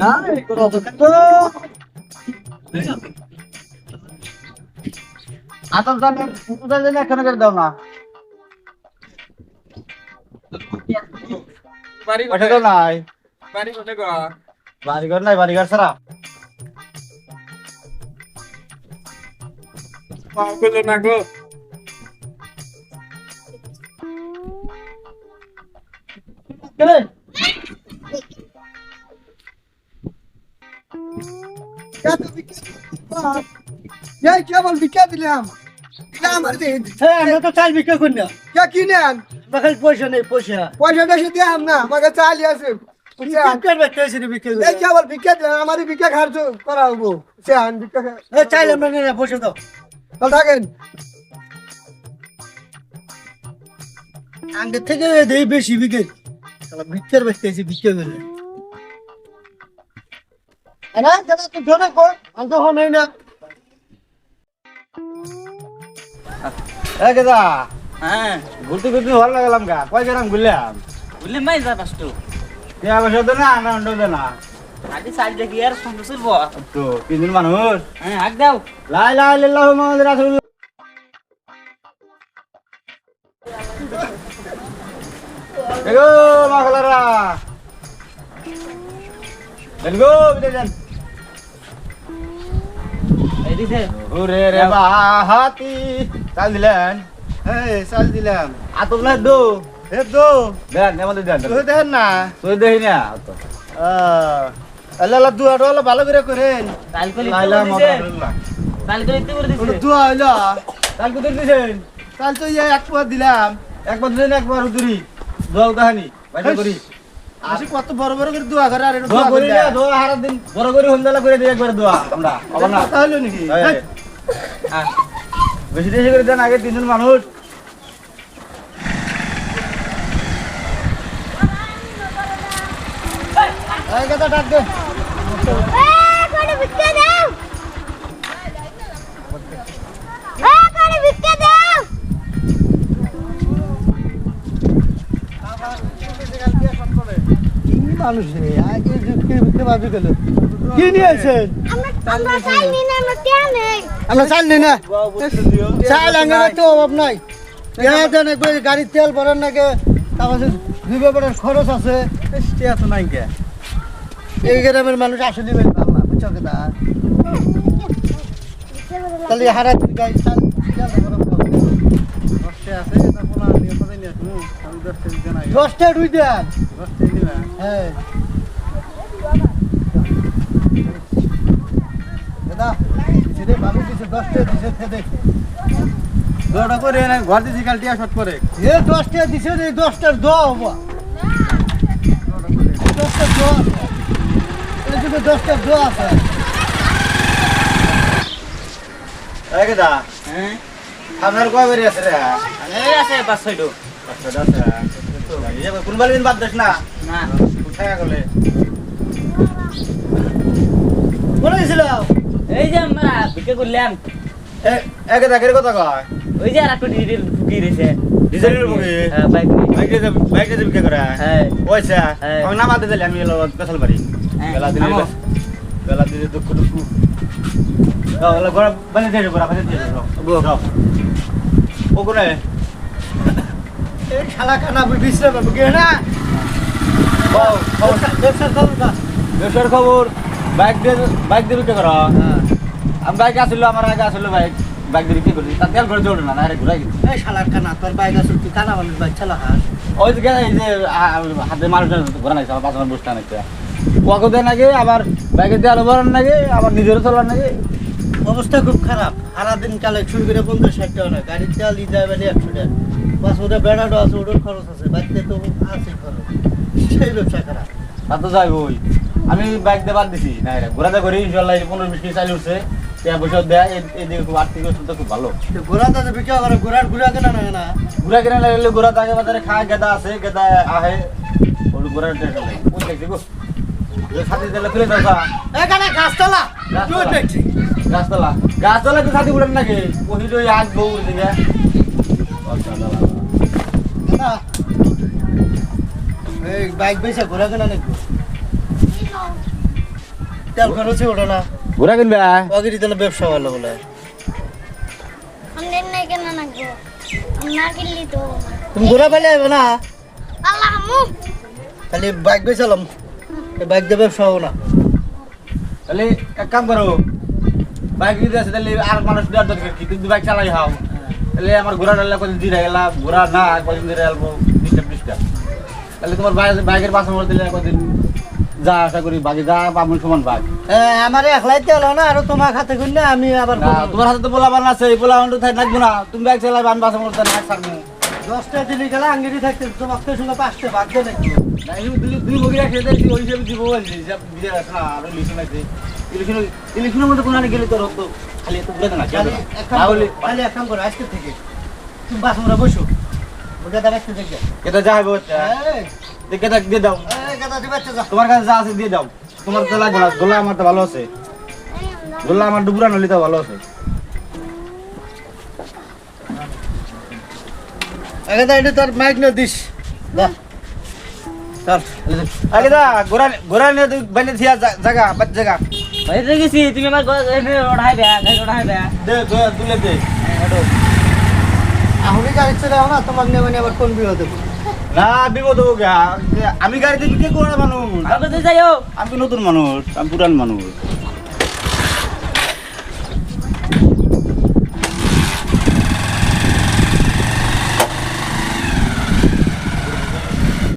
না একটু অপেক্ষা করো আতর জানে পুকুরের জন্য এখানে করে দাও না বাড়ি ওটা তো নাই বাড়ি কোথায় গো বাড়িঘর নাই বাড়িঘর ছাড়া পাও গুলো না গো এই কেবল বিকা দিলাম দিন হ্যাঁ আমরা তো চাল বিক্রি করি না। কে কিনেন? বাকি পয়সা নেই পয়সা। পয়সা বেশি দিলাম না আমাকে চালি আছে। এই কেবল বিকা দিলাম আমারই বিকা খরচ করা হব। সে আন বিকা চাইল আমরা না পয়সা দাও। তাহলে থাকেন। আগের থেকে দেই বেশি বিক্রি। শালা বিক্রি বেচতে এসে বিক্রি করে না দাদা তুই জোরে কর। আমি তো হই না। এ কেদা হ্যাঁ। ঘুরতে ঘুরতে ভালো লাগলাম গা। কয় গ্রাম ঘুরলাম? বললে মাই যা পাস তো টিয়া পয়সা দে না না অন্য দে না আজ সাইড দেখি আর করব তো তিনজন মানুষ? হ্যাঁ আগ দাও। লাই লাই লিল্লাহু মাখলারা দেন গো ওরে রে বাহাতি চাল দিলেন। এই চাল দিলাম। আতো না দো। হে দো? দেন আমাদের দেন। তুই দেখেন না। তুই দেই না। তো আহ, আল্লাহ আল্লাহ দুয়াটা হলো ভালো করে করেন। করে দুয়া হইল? কাল দিছেন। তো ইয়ে এক দিলাম। একবার দিন একবার উদুরি দোয়া কাহানি বাইটা করি। আসি কত বড় বড় করে দোয়া করে আর এটা দোয়া দোয়া করি না দোয়া। হারা দিন বড় করে হন্দালা করে দিই একবার দোয়া আমরা। আবার না তাহলে নাকি? এই, হ্যাঁ। বেশি বেশি করে দেন আগে তিনজন মানুষ। এই কথা ডাক দে। মানুষ আগে গেল? কি নিয়েছেন আমরা চাল নেই না চাল তো অভাব নাই। গাড়ির তেল ভরার নাকি তারপর দুই ব্যাপারের খরচ আছে। টিয়া তো নাই কে এই গ্রামের মানুষ আসলে বেশ ভালো না বুঝছ কেদা তাহলে হারা গাড়ি চাল আছে এটা পোলা নিয়ে কোথায় নিয়ে আসব আমি দশটা দশটা দুই দেন। দশটা হ্যাঁ। দাদা দিছে ভালো দিছে দশটা দিছে খেতে দোয়াটা করে না ঘর দিছি কাল টিয়া শট করে। এ দশটা দিছে রে দশটার দোয়া হব। দশটার এই যুগে দশটার দোয়া আছে। এই কেদা হ্যাঁ। আপনার কয় বেরিয়ে আছে রে? আছে পাঁচ ছয়টো। কোনবার দিন বাদ দিস না না উঠে গেলে গেছিল এই যে আমরা বিক্রি করলাম একে দেখের কথা কয় ওই যে আর একটু ডিজিটাল ঢুকিয়ে দিয়েছে ডিজেলের বুকি? বাইক বাইকে বাইকে যে বিক্রি করে হ্যাঁ ওইসা। আমি নাম আনতে দিলে আমি এলো পেছাল বাড়ি হ্যাঁ, বেলা দিলে। বেলা দিলে দুঃখ দুঃখ গড়া বানি দিয়ে গড়া বানি দিয়ে ও কোনে এই বিছরে কে না। ব্যবসার খবর। কা ব্যবসার খবর বাইক দিয়ে বাইক দিয়ে বিক্রি করা। আমি বাইক আসলো আমার আগে আসলো বাইক। বাইক দিয়ে বিক্রি করছি তার তেল করে জোড়ে না আরে ঘুরাই গেছি এই শালার কানা তোর বাইক আছে তুই কানা মানুষ বাইক চালা হাস। ওই যে এই যে হাতে মানুষ ঘোরা আমার পাঁচ আমার বসটা নাকি ওয়াকো দেয় নাকি আবার বাইকে ভরার নাকি আবার নিজেরও চলার নাকি। অবস্থা খুব খারাপ। সারাদিন কালে শুরু করে পঞ্চাশ ষাট টাকা না গাড়ির ই যায় বেলে একশো টাকা। বাস ওটা বেড়াটো আছে ওটার খরচ আছে। বাড়িতে তো আছে খরচ। সেই ব্যবসা খারাপ। তা তো যাই ওই আমি বাইক দিয়ে বাদ দিছি। না ঘোরাতে করি ইনশাল্লাহ এই পনেরো বিশ মিনিট চালিয়ে উঠছে। ત્યાં বসে দেয় এই- এইদিকে খুব আর্থিক অবস্থা খুব ভালো। ঘোড়া তো বিক্রি করে ঘোড়ার ঘোড়া কেনা না না ঘুরা কিনে লাগলে ঘোরা তাকে বাজারে খায় গেদা আছে গেদা আহে। ওর ঘোরার টেনশন নেই। ওই দেখছি গো। সাথে দিলে ফিরে দাও এখানে গাছতলা। গাছতলা। গাছতলা। গাছতলা তো সাথে উঠেন নাকি? ওই তো আগ বউ দিকে। এই বাইক বেচা ঘোরা কেনা নাকি? তেল খরচে ওঠে না। ঘোরা কিনবে? অগিরি তাহলে ব্যবসা ভালো বলে। আমাদের নাই কেন না না কিনলি তো। তুমি ঘোরা পেলে না? আল্লাহ খালি বাইক বেচালাম। এই বাইক দিয়ে ব্যবসা হব না। তাহলে এক কাম করো বাইক যদি আছে তাহলে আর মানুষ দেওয়ার দরকার কি? তুমি বাইক চালাই হাও। তাহলে আমার ঘোরা ডালে কদিন দিয়ে গেলাম ঘোরা না কদিন দিয়ে গেলবো ডিস্টার্ব ডিস্টার্ব। তাহলে তোমার বাইক- বাইকের পাশে মধ্যে দিলে কদিন যা আশা করি বাকি যা পাবো সমান বাঘ আমার একলাই তেল না আর তোমার খাতে করলে আমি আবার তোমার হাতে তো পোলাবান আছে তো থাকব না। তুমি বাইক চালাবে আমি পাশে মধ্যে না ছাড়বো। দশটা দিনে গেলে আঙ্গিরি থাকতে তোমার সঙ্গে পাঁচটা ভাগ নাকি দুই দুই মুখি রাখে দেখছি ওই হিসেবে দিব বলছি হিসাব দিয়ে না আরও ইলেকশন আছে। ইলেকশন ইলেকশনের মধ্যে কোনো গেলে তো খালি এক কাম না করো, হলে খালি এক কাম করো আজকে থেকে। তুমি বাস আমরা বসো। ওটা দাঁড়া একটু দেখবে কেটে যা হবে দেখে দেখ দিয়ে দাও। তোমার কাছে যা আছে দিয়ে দাও। তোমার তো লাগবে না গোলা আমার তো ভালো আছে। গোলা আমার ডুবুরা নলি তো ভালো আছে। আগে দা এটা তোর মাইক না দিস। দা চল আগে দা গোরা গোরা নিয়ে তুই বাইলে থিয়া জা- জায়গা বাদ জায়গা বাইরে গেছি তুমি আমার ওঠাই দেয়া গাড়ি ওঠাই দেয়া দে দে তুলে দে। আমি গাড়ি চলে না তোমার নেবে আবার কোন না বিপদ আমি গাড়িতে করে মানুষ যাইও আমি নতুন মানুষ আমি পুরান মানুষ।